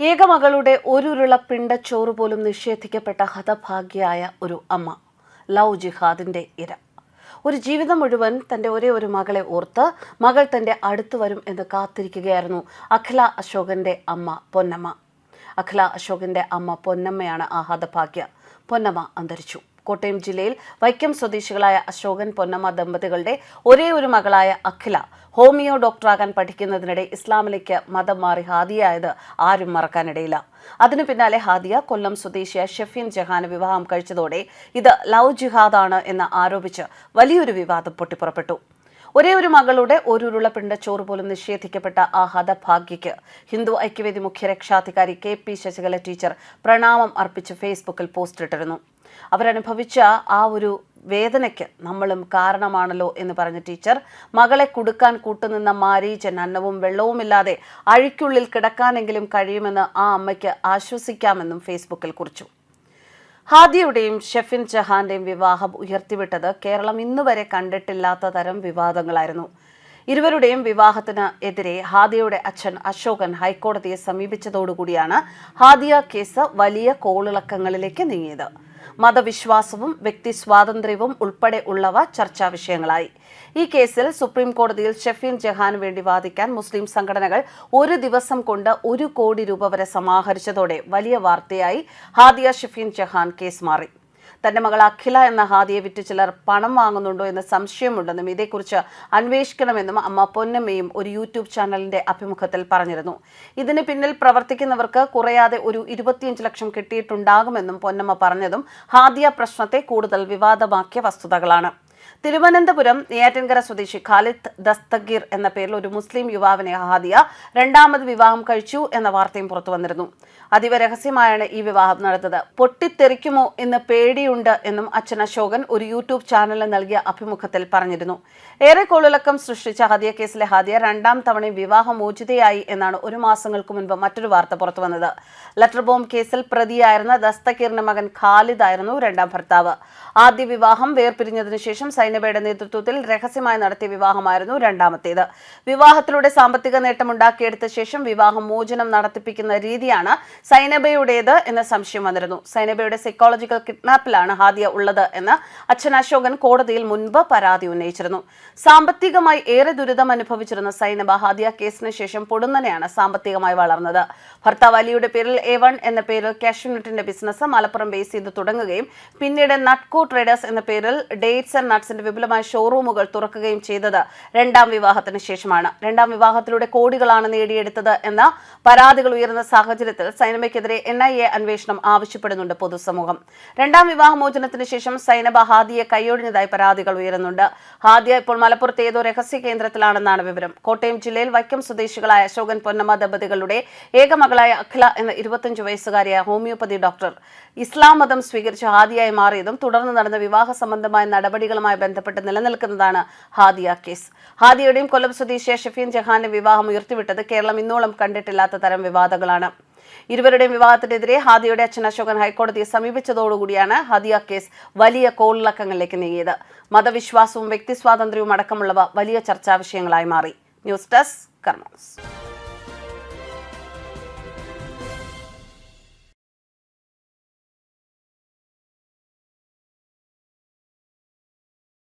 ഏകമകളുടെ ഒരുരുള ചോറ് പോലും നിഷേധിക്കപ്പെട്ട ഹതഭാഗ്യയായ ഒരു അമ്മ. ലവ് ജിഹാദിന്റെ ഇര. ഒരു ജീവിതം മുഴുവൻ തന്റെ ഒരേ ഒരു മകളെ ഓർത്ത് മകൾ തന്റെ അടുത്ത് വരും എന്ന് കാത്തിരിക്കുകയായിരുന്നു അഖില അശോകന്റെ അമ്മ പൊന്നമ്മ. അഖില അശോകന്റെ അമ്മ പൊന്നമ്മയാണ് ആ ഹതഭാഗ്യ. പൊന്നമ്മ അന്തരിച്ചു. കോട്ടയം ജില്ലയിൽ വൈക്കം സ്വദേശികളായ അശോകൻ പൊന്നമ്മ ദമ്പതികളുടെ ഒരേ ഒരു മകളായ അഖില ഹോമിയോ ഡോക്ടറാകാൻ പഠിക്കുന്നതിനിടെ ഇസ്ലാമിലേക്ക് മതം മാറി ഹാദിയായത് ആരും മറക്കാനിടയില്ല. അതിനു പിന്നാലെ ഹാദിയ കൊല്ലം സ്വദേശിയായ ഷെഫീൻ ജഹാന് വിവാഹം കഴിച്ചതോടെ ഇത് ലവ് ജിഹാദാണ് എന്ന് ആരോപിച്ച് വലിയൊരു വിവാദം പൊട്ടിപ്പുറപ്പെട്ടു. ഒരേ ഒരു മകളുടെ ഒരു പിണ്ടച്ചോറ് ചോറ് പോലും നിഷേധിക്കപ്പെട്ട ആ ഹതഭാഗ്യയ്ക്ക് ഹിന്ദു ഐക്യവേദി മുഖ്യ രക്ഷാധികാരി കെ പി ശശികല ടീച്ചർ പ്രണാമം അർപ്പിച്ച് ഫേസ്ബുക്കിൽ പോസ്റ്റ് ഇട്ടിരുന്നു. അവരനുഭവിച്ച ആ ഒരു വേദനയ്ക്ക് നമ്മളും കാരണമാണല്ലോ എന്ന് പറഞ്ഞ ടീച്ചർ മകളെ കൊടുക്കാൻ കൂട്ടുനിന്ന മാരീച്ചൻ അന്നവും വെള്ളവുമില്ലാതെ അഴിക്കുള്ളിൽ കിടക്കാനെങ്കിലും കഴിയുമെന്ന് ആ അമ്മയ്ക്ക് ആശ്വസിക്കാമെന്നും ഫേസ്ബുക്കിൽ കുറിച്ചു. ഹാദിയുടെയും ഷെഫിൻ ജഹാന്റെയും വിവാഹം ഉയർത്തിവിട്ടത് കേരളം ഇന്നുവരെ കണ്ടിട്ടില്ലാത്ത തരം വിവാദങ്ങളായിരുന്നു. ഇരുവരുടെയും വിവാഹത്തിന് എതിരെ ഹാദിയയുടെ അച്ഛൻ അശോകൻ ഹൈക്കോടതിയെ സമീപിച്ചതോടുകൂടിയാണ് ഹാദിയ കേസ് വലിയ കോളിളക്കങ്ങളിലേക്ക് നീങ്ങിയത്. മതവിശ്വാസവും വ്യക്തി സ്വാതന്ത്ര്യവും ഉൾപ്പെടെ ഉള്ളവ ചർച്ചാ വിഷയങ്ങളായി. ഈ കേസിൽ സുപ്രീം കോടതിയിൽ ഷെഫീൻ ജഹാന് വേണ്ടി വാദിക്കാൻ മുസ്ലിം സംഘടനകൾ ഒരു ദിവസം കൊണ്ട് ഒരു കോടി രൂപ വരെ സമാഹരിച്ചതോടെ വലിയ വാർത്തയായി ഹാദിയ ഷെഫീൻ ജഹാൻ കേസ് മാറി. തന്റെ മകൾ അഖില എന്ന ഹാദിയെ വിറ്റ് ചിലർ പണം വാങ്ങുന്നുണ്ടോ എന്ന സംശയമുണ്ടെന്നും ഇതേക്കുറിച്ച് അന്വേഷിക്കണമെന്നും അമ്മ പൊന്നമ്മയും ഒരു യൂട്യൂബ് ചാനലിന്റെ അഭിമുഖത്തിൽ പറഞ്ഞിരുന്നു. ഇതിന് പിന്നിൽ പ്രവർത്തിക്കുന്നവർക്ക് കുറയാതെ ഒരു ഇരുപത്തിയഞ്ച് ലക്ഷം കിട്ടിയിട്ടുണ്ടാകുമെന്നും പൊന്നമ്മ പറഞ്ഞതും ഹാദിയ പ്രശ്നത്തെ കൂടുതൽ വിവാദമാക്കിയ വസ്തുതകളാണ്. തിരുവനന്തപുരം നെയ്യാറ്റിൻകര സ്വദേശി ഖാലിദ് ദസ്തഗീർ എന്ന പേരിൽ ഒരു മുസ്ലിം യുവാവിനെ ഹാദിയ രണ്ടാമത് വിവാഹം കഴിച്ചു എന്ന വാർത്തയും പുറത്തു വന്നിരുന്നു. അതീവ രഹസ്യമായാണ് ഈ വിവാഹം നടന്നത്. പൊട്ടിത്തെറിക്കുമോ എന്ന് പേടിയുണ്ട് എന്നും അച്ഛൻ അശോകൻ ഒരു യൂട്യൂബ് ചാനലിന് നൽകിയ അഭിമുഖത്തിൽ പറഞ്ഞിരുന്നു. ഏറെ കോളിളക്കം സൃഷ്ടിച്ച ഹാദിയ കേസിലെ ഹാദിയ രണ്ടാം തവണയും വിവാഹമോചിതയായി എന്നാണ് ഒരു മാസങ്ങൾക്ക് മുൻപ് മറ്റൊരു വാർത്ത പുറത്തു വന്നത്. ലെറ്റർ ബോംബ് കേസിൽ പ്രതിയായിരുന്ന ദസ്തഗീറിന്റെ മകൻ ഖാലിദ് ആയിരുന്നു രണ്ടാം ഭർത്താവ്. ആദ്യ വിവാഹം വേർപിരിഞ്ഞതിനു ശേഷം സൈനബയുടെ നേതൃത്വത്തിൽ രഹസ്യമായി നടത്തിയ വിവാഹമായിരുന്നു രണ്ടാമത്തേത്. വിവാഹത്തിലൂടെ സാമ്പത്തിക നേട്ടമുണ്ടാക്കിയെടുത്ത ശേഷം വിവാഹം മോചനം നടത്തിപ്പിക്കുന്ന രീതിയാണ് സൈനബയുടേത് എന്ന സംശയം വന്നിരുന്നു. സൈനബയുടെ സൈക്കോളജിക്കൽ കിഡ്നാപ്പിലാണ് ഹാദിയ ഉള്ളത് എന്ന് അച്ഛൻ അശോകൻ കോടതിയിൽ മുൻപ് പരാതി ഉന്നയിച്ചിരുന്നു. സാമ്പത്തികമായി ഏറെ ദുരിതം അനുഭവിച്ചിരുന്ന സൈനബ ഹാദിയ കേസിന് ശേഷം പൊടുന്നനെയാണ് സാമ്പത്തികമായി വളർന്നത്. ഭർത്താവ് അലിയുടെ പേരിൽ എ വൺ എന്ന പേരിൽ കാഷ്യൂനട്ടിന്റെ ബിസിനസ് മലപ്പുറം ബേസ് ചെയ്ത് തുടങ്ങുകയും പിന്നീട് നട്ട്കോ ട്രേഡേഴ്സ് എന്ന പേരിൽ ഡേറ്റ്സ് ആൻഡ് നട്ട്സിന്റെ വിപുലമായ ഷോറൂമുകൾ തുറക്കുകയും ചെയ്തത് രണ്ടാം വിവാഹത്തിന് ശേഷമാണ്. രണ്ടാം വിവാഹത്തിലൂടെ കോടികളാണ് നേടിയെടുത്തത് എന്ന പരാതികൾ ഉയർന്ന സാഹചര്യത്തിൽ സൈനബയ്ക്കെതിരെ എൻ ഐ എ അന്വേഷണം ആവശ്യപ്പെടുന്നുണ്ട് പൊതുസമൂഹം. രണ്ടാം വിവാഹമോചനത്തിന് ശേഷം സൈനബ ഹാദിയെ കൈയൊഴിഞ്ഞതായി പരാതികൾ ഉയരുന്നുണ്ട്. ഹാദിയ ഇപ്പോൾ മലപ്പുറത്തെ ഏതോ രഹസ്യ കേന്ദ്രത്തിലാണെന്നാണ് വിവരം. കോട്ടയം ജില്ലയിൽ വൈക്കം സ്വദേശികളായ അശോകൻ പൊന്നമ്മ ദമ്പതികളുടെ ഏകമകളായ അഖില എന്ന ഇരുപത്തഞ്ച് വയസ്സുകാരിയായ ഹോമിയോപ്പതി ഡോക്ടർ ഇസ്ലാം മതം സ്വീകരിച്ച ഹാദിയായി മാറിയതും തുടർന്ന് നടന്ന വിവാഹ സംബന്ധമായ നടപടികളുമായി ബന്ധപ്പെട്ട് നിലനിൽക്കുന്നതാണ് ഹാദിയ കേസ്. ഹാദിയയുടെയും കൊല്ലം സ്വദേശിയ ഷെഫീൻ ജഹാന്റെ വിവാഹം ഉയർത്തിവിട്ടത് കേരളം ഇന്നോളം കണ്ടിട്ടില്ലാത്ത തരം വിവാദങ്ങളാണ്. ഇരുവരുടെയും വിവാഹത്തിനെതിരെ ഹാദിയുടെ അച്ഛൻ അശോകൻ ഹൈക്കോടതിയെ സമീപിച്ചതോടുകൂടിയാണ് ഹാദിയ കേസ് വലിയ കോളിളക്കങ്ങളിലേക്ക് നീങ്ങിയത്. മതവിശ്വാസവും വ്യക്തി സ്വാതന്ത്ര്യവും അടക്കമുള്ളവ വലിയ ചർച്ചാ വിഷയങ്ങളായി മാറി. News desk കർമ്മസ്